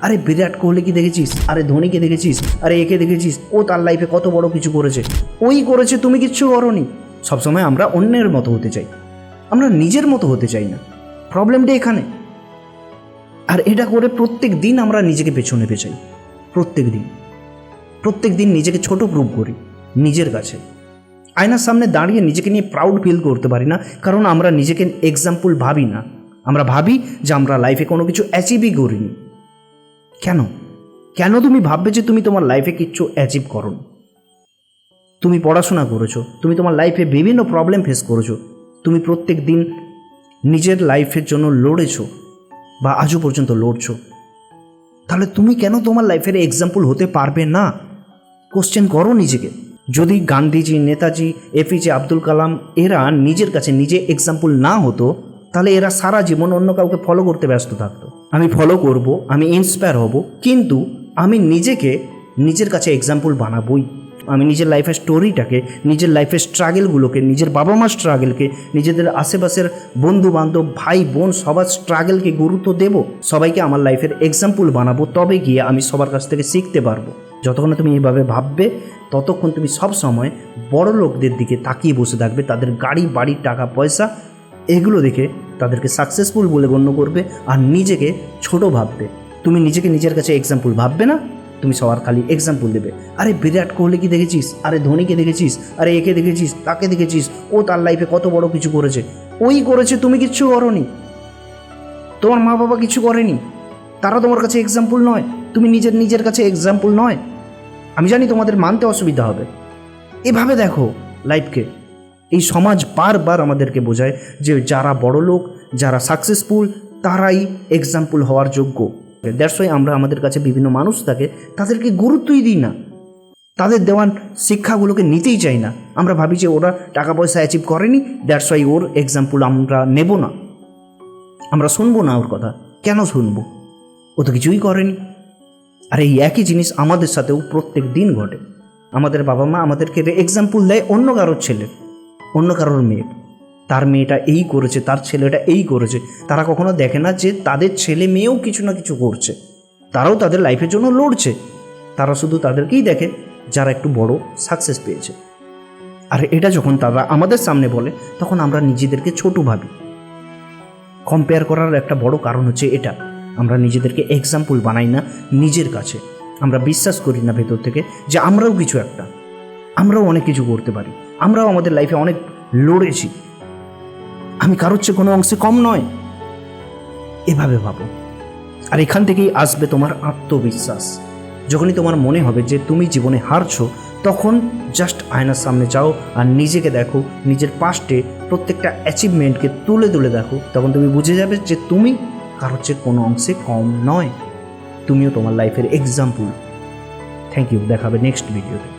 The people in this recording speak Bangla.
আরে বিরাট কোহলিকে দেখেছিস? আরে ধোনিকে দেখেছিস? আরে একে দেখেছিস? ও তার লাইফে কত বড় কিছু করেছে। ওই করেছে, তুমি কিচ্ছু করনি। সবসময় আমরা অন্যের মতো হতে চাই। আমরা নিজের মতো হতে চাই না। প্রবলেমটা এখানে। আর এটা করে প্রত্যেক দিন আমরা নিজেকে পেছনে পেছাই। প্রত্যেক দিন। প্রত্যেক দিন নিজেকে ছোট প্রুভ করি, নিজের কাছে। আয়নার সামনে দাঁড়িয়ে নিজেকে নিয়ে প্রাউড ফিল করতে পারি না, কারণ আমরা নিজেকে এক্সাম্পল ভাবি না। আমরা ভাবি যে আমরা লাইফে কোনো কিছু অ্যাচিভই করিনি। কেন? কেন তুমি ভাববে যে তুমি তোমার লাইফে কিচ্ছু অ্যাচিভ করো তুমি পড়াশোনা করেছ, তুমি তোমার লাইফে বিভিন্ন প্রবলেম ফেস করেছ, তুমি প্রত্যেক দিন নিজের লাইফের জন্য লড়েছো বা আজও পর্যন্ত লড়ছো। তাহলে তুমি কেন তোমার লাইফের এক্সাম্পল হতে পারবে না? কোশ্চেন করো নিজেকে। যদি গান্ধীজি, নেতাজি এপিজে আব্দুল কালাম এরা নিজের কাছে নিজে এক্সাম্পল না হতো, তাহলে এরা সারা জীবন অন্য কাউকে ফলো করতে ব্যস্ত থাকতো। আমি ফলো করব, আমি ইন্সপায়ার হব, কিন্তু আমি নিজেকে নিজের কাছে এক্সাম্পল বানাবই। আমি নিজের লাইফের স্টোরিটাকে নিজের লাইফের স্ট্রাগেলগুলোকে নিজের বাবা মার স্ট্রাগেলকে নিজেদের আশেপাশের বন্ধু বান্ধব ভাই, বোন, সবার স্ট্রাগেলকে গুরুত্ব দেব, সবাইকে আমার লাইফের এক্সাম্পল বানাবো, তবে গিয়ে আমি সবার কাছ থেকে শিখতে পারব। যতক্ষণ তুমি এইভাবে ভাববে, ততক্ষণ তুমি সব সময় বড় লোকদের দিকে তাকিয়ে বসে থাকবে, তাদের গাড়ি বাড়ি টাকা, পয়সা এগুলো দেখে তাদেরকে সাকসেসফুল বলে গণ্য করবে আর নিজেকে ছোট ভাববে। তুমি নিজেকে নিজের কাছে এক্সাম্পল ভাববে না, তুমি সবার খালি এক্সাম্পল দেবে। আরে বিরাট কোহলি কি দেখেছিস? আরে ধোনিকে দেখেছিস? আরে একে দেখেছিস? তাকে দেখেছিস? ও তার লাইফে কত বড় কিছু করেছে। ওই করেছে, তুমি কিচ্ছু করনি। তোমার মা বাবা কিছু করেনি। তারা তোমার কাছে এক্সাম্পল নয়, তুমি নিজের নিজের কাছে এক্সাম্পল নয়। আমি জানি তোমাদের মানতে অসুবিধা হবে। এভাবে দেখো লাইফকে এই সমাজ বারবার আমাদেরকে বোঝায় যে যারা বড় লোক, যারা সাকসেসফুল তারাই এক্সাম্পল হওয়ার যোগ্য। দ্যাটস ওয়াই আমরা আমাদের কাছে বিভিন্ন মানুষ থাকে, তাদেরকে গুরুত্বই দিই না। তাদের দেওয়ান শিক্ষাগুলোকে নিতেই চাই না। আমরা ভাবি যে ওরা টাকা পয়সা অ্যাচিভ করেনি দ্যাটস ওয়াই ওর এক্সাম্পল আমরা নেব না। আমরা শুনব না ওর কথা। কেন শুনব? ও তো কিছুই করেনি। আর এই একই জিনিস আমাদের সাথেও প্রত্যেক দিন ঘটে। আমাদের বাবা মা আমাদেরকে এক্সাম্পল দেয় অন্য কারোর ছেলের। অন্য কারোর মেয়ে। তার মেয়েটা এই করেছে, তার ছেলেটা এই করেছে। তারা কখনো দেখে না যে তাদের ছেলে মেয়েও কিছু না কিছু করছে। তারাও তাদের লাইফের জন্য লড়ছে। তারা শুধু তাদেরকেই দেখে যারা একটু বড় সাকসেস পেয়েছে। আর এটা যখন তারা আমাদের সামনে বলে, তখন আমরা নিজেদেরকে ছোট ভাবি। কম্পেয়ার করার একটা বড় কারণ হচ্ছে এটা। আমরা নিজেদেরকে এক্সাম্পল বানাই না নিজের কাছে। আমরা বিশ্বাস করি না ভেতর থেকে যে আমরাও কিছু একটা। আমরাও অনেক কিছু করতে পারি। আমরাও আমাদের লাইফে অনেক লড়েছি। আমি কারোর চেয়ে কোনো অংশে কম নয়। এভাবে ভাবো। আর এখান থেকেই আসবে তোমার আত্মবিশ্বাস। যখনই তোমার মনে হবে যে তুমি জীবনে হারছো, তখন জাস্ট আয়নার সামনে যাও আর নিজেকে দেখো, নিজের পাস্টে প্রত্যেকটা অ্যাচিভমেন্টকে তুলে তুলে দেখো। তখন তুমি বুঝে যাবে যে তুমি কারোর চেয়ে কোনো অংশে কম নয়। তুমিও তোমার লাইফের এক্সাম্পল থ্যাংক ইউ দেখাবে নেক্সট ভিডিওতে